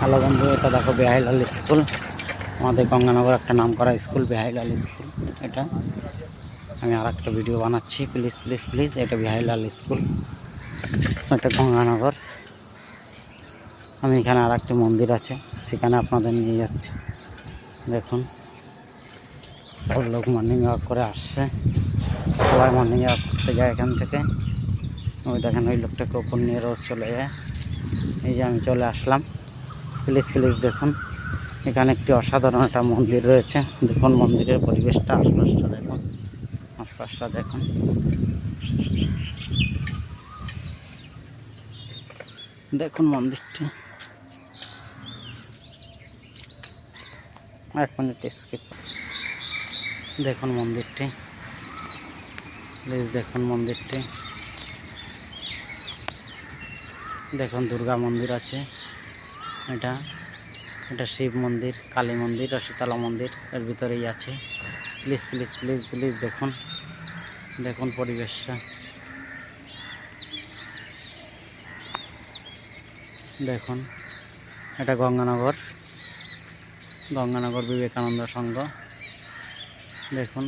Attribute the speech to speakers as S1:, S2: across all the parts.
S1: Hello বন্ধু, এটা দেখো বেহাইলাল স্কুল। আমাদের গঙ্গানগর একটা নাম করা স্কুল বেহাইলাল স্কুল। এটা আমি আর একটা ভিডিও বানাচ্ছি, প্লিজ প্লিজ প্লিজ, এটা বেহাইলাল স্কুল। এটা গঙ্গানগর। আমি এখানে আর একটি মন্দির আছে, সেখানে আপনাদের নিয়ে যাচ্ছি। দেখুন, লোক মর্নিং ওয়াক করে আসছে। সবাই মর্নিং ওয়াক করতে যায় এখান থেকে। ওই দেখেন ওই লোকটাকে ওপর নিয়ে রোজ চলে যায়। এই যে আমি চলে আসলাম। প্লিজ প্লিজ দেখুন। এখানে একটি অসাধারণ একটা মন্দির রয়েছে। দেখুন মন্দিরের পরিবেশটা, আশপাশটা দেখুন। আশপাশটা দেখুন। দেখুন মন্দিরটি। এক মিনিট স্কিপ দেখুন মন্দিরটি। প্লিজ দেখুন মন্দিরটি। দেখুন দুর্গা মন্দির আছে। এটা এটা শিব মন্দির, কালী মন্দির আর শীতলা মন্দির, এর ভিতরেই আছে। প্লিজ প্লিজ প্লিজ প্লিজ দেখুন দেখুন পরিবেশটা। দেখুন, এটা গঙ্গানগর গঙ্গানগর বিবেকানন্দ সংঘ। দেখুন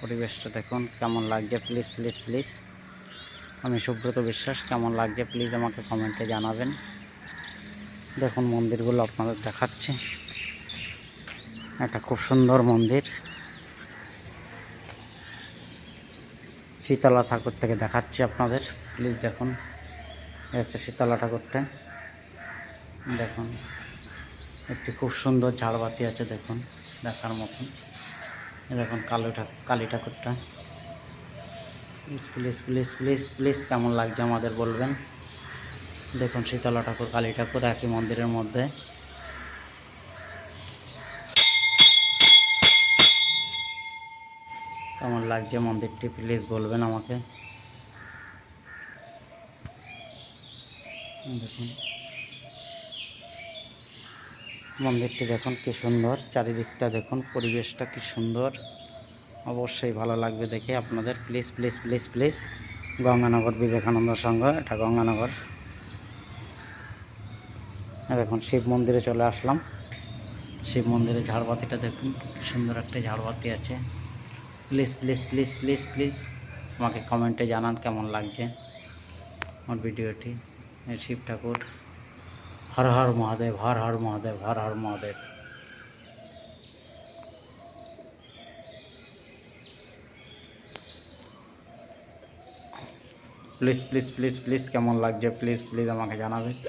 S1: পরিবেশটা, দেখুন কেমন লাগছে। প্লিজ প্লিজ প্লিজ আমি সুব্রত বিশ্বাস, কেমন লাগছে প্লিজ আমাকে কমেন্টে জানাবেন। দেখুন মন্দিরগুলো আপনাদের দেখাচ্ছি। একটা খুব সুন্দর মন্দির। শীতলা ঠাকুর থেকে দেখাচ্ছি আপনাদের। প্লিজ দেখুন। হচ্ছে শীতলা ঠাকুরটা। দেখুন। একটি খুব সুন্দর ঝাড়বাতি আছে, দেখুন, দেখার মতন। দেখুন কালো ঠাকুর কালী ঠাকুরটা। Please please please please please কেমন লাগছে আমাদের বলবেন। দেখুন শীতলা ঠাকুর, কালী ঠাকুর একই মন্দিরের মধ্যে। কেমন লাগছে মন্দিরটি? প্লিজ বলবেন আমাকে। দেখুন। মন্দিরটি দেখুন কি সুন্দর, চারিদিকটা দেখুন, পরিবেশটা কি সুন্দর। অবশ্যই ভালো লাগবে দেখে আপনাদের। Please please please please. Ganganagar Vivekananda Sangha, এটা গঙ্গানগর। এই দেখুন শিব মন্দিরে চলে আসলাম। শিব মন্দিরে ঝাড়বাতিটা দেখুন সুন্দর একটা ঝাড়বাতি আছে। Please please please please please আমাকে কমেন্টে জানান কেমন লাগছে আমার ভিডিওটি। শিব ঠাকুর। Har Har Mahadev, Har Har Mahadev, Har Har Mahadev. Please please please please কেমন লাগছে? প্লিজ প্লিজ আমাকে জানাবে